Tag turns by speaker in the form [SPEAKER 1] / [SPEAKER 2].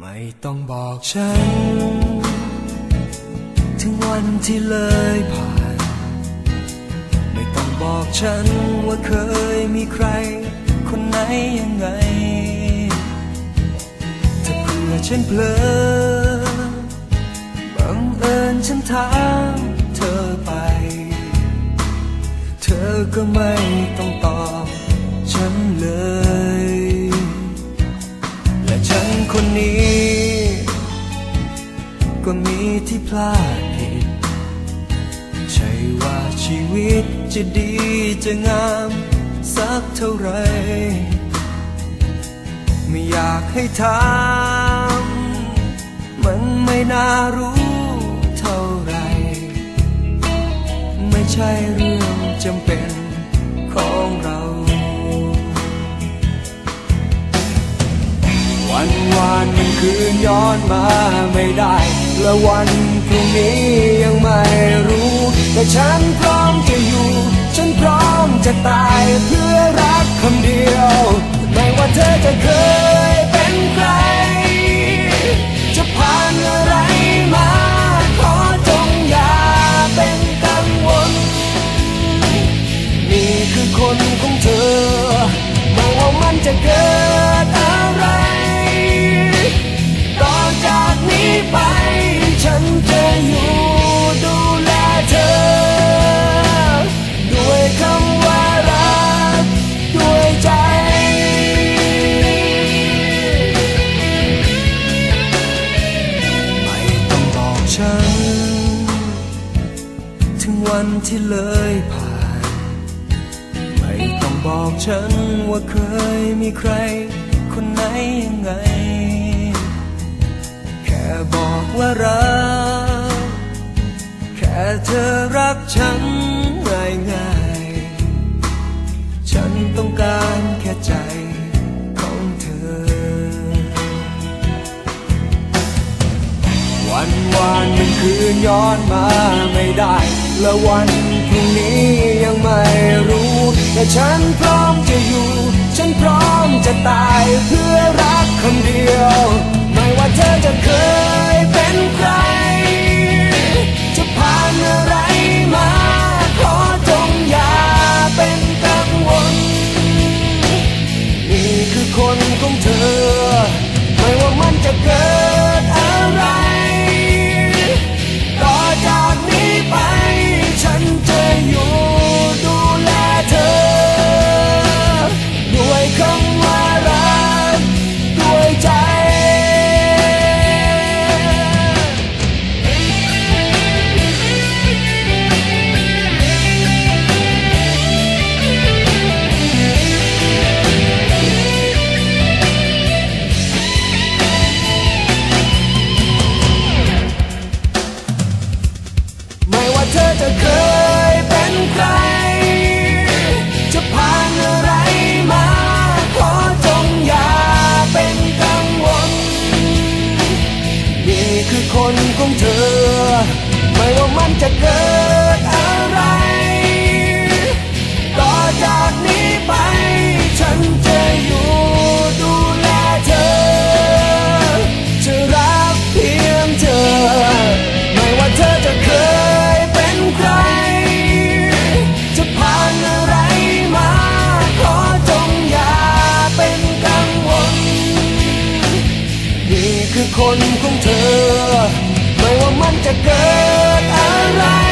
[SPEAKER 1] ไม่ต้องบอกฉัน ถึงวันที่เลยผ่าน ไม่ต้องบอกฉันว่าเคยมีใคร คนไหนยังไง ถ้าเพื่อฉันเผลอบังเอิญฉันถามเธอไป เธอก็ไม่ต้อง พลาดผิด ใช่ว่าชีวิตจะดีจะงามสักเท่าไร ไม่อยากให้ถามมันไม่น่ารู้เท่าไร ไม่ใช่เรื่องจำเป็นของเรา วันวานมันคืนย้อนมา และวันพรุ่งนี้ยังไม่รู้ แต่ฉันพร้อมจะอยู่ ฉันพร้อมจะตายเพื่อรัก วันที่เลยผ่าน ไม่ต้องบอกฉันว่าเคยมีใคร คนไหนยังไง แค่บอกว่ารัก แค่เธอรักฉันง่ายง่ายฉันต้องการแค่ใจของเธอ วันวานมันคืนย้อนมาไม่ และวันพรุ่งนี้ยังไม่รู้ แต่ฉันพร้อมจะอยู่ ฉันพร้อมจะตายเพื่อรักคนเดียว คือคนของเธอ ไม่ว่ามันจะเกิดอะไร